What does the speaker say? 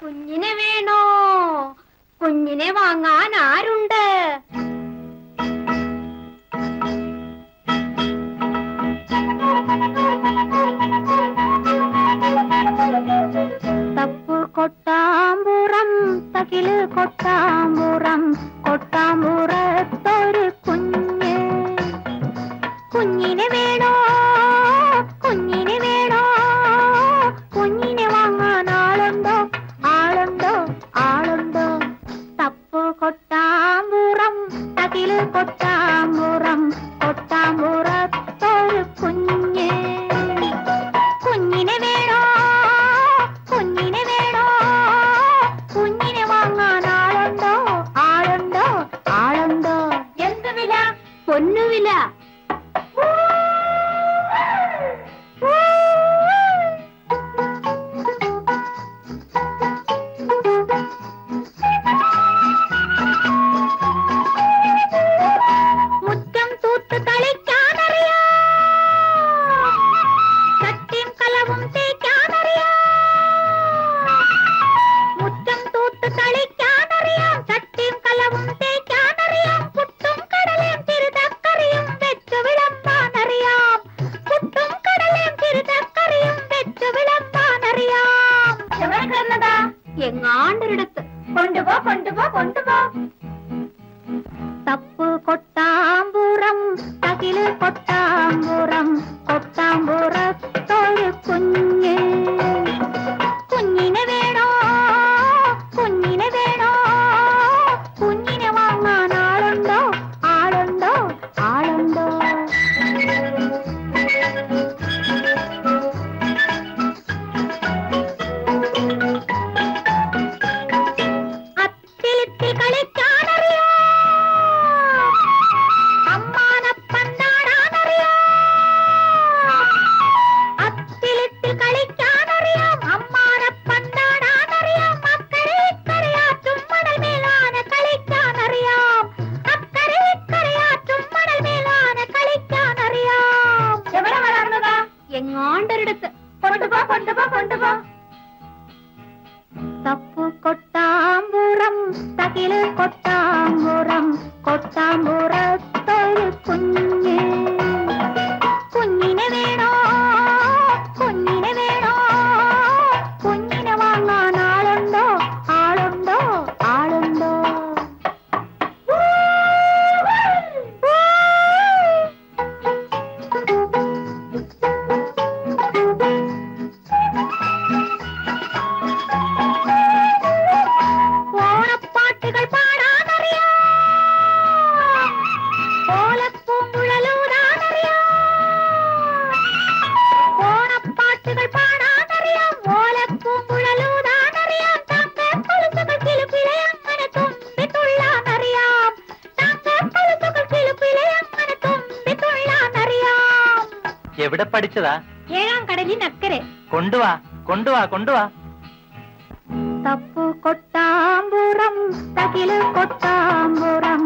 കുഞ്ഞിനെ വേണോ കുഞ്ഞിനെ വാങ്ങാൻ ആരുണ്ട് തപ്പു കൊട്ടാമ്പുറം തകില് കൊട്ടാമ്പുറം കൊട്ടാമുറം കൊട്ടാമുറത്തൊരു കുഞ്ഞ്. കുഞ്ഞിനെ വേണോ? കുഞ്ഞിനെ വേണോ? കുഞ്ഞിനെ വാങ്ങാൻ ആളുണ്ടോ? ആളുണ്ടോ? ആളുണ്ടോ? എന്ത് വില? പൊന്നുവില తప్పు கொண்டு போ கொண்டு போ. தப்பு கொட்டாம்பூரம் தகிலு கொட்டாம்பூரம் கொட்டாம்பூரம் എവിടെ പഠിച്ചതാ ഏഴാം കടലിനക്കരെ കൊണ്ടുവാ കൊണ്ടുവാ കൊണ്ടുവാ തപ്പു കൊട്ടാമ്പുറം തകില് കൊട്ടാമ്പുറം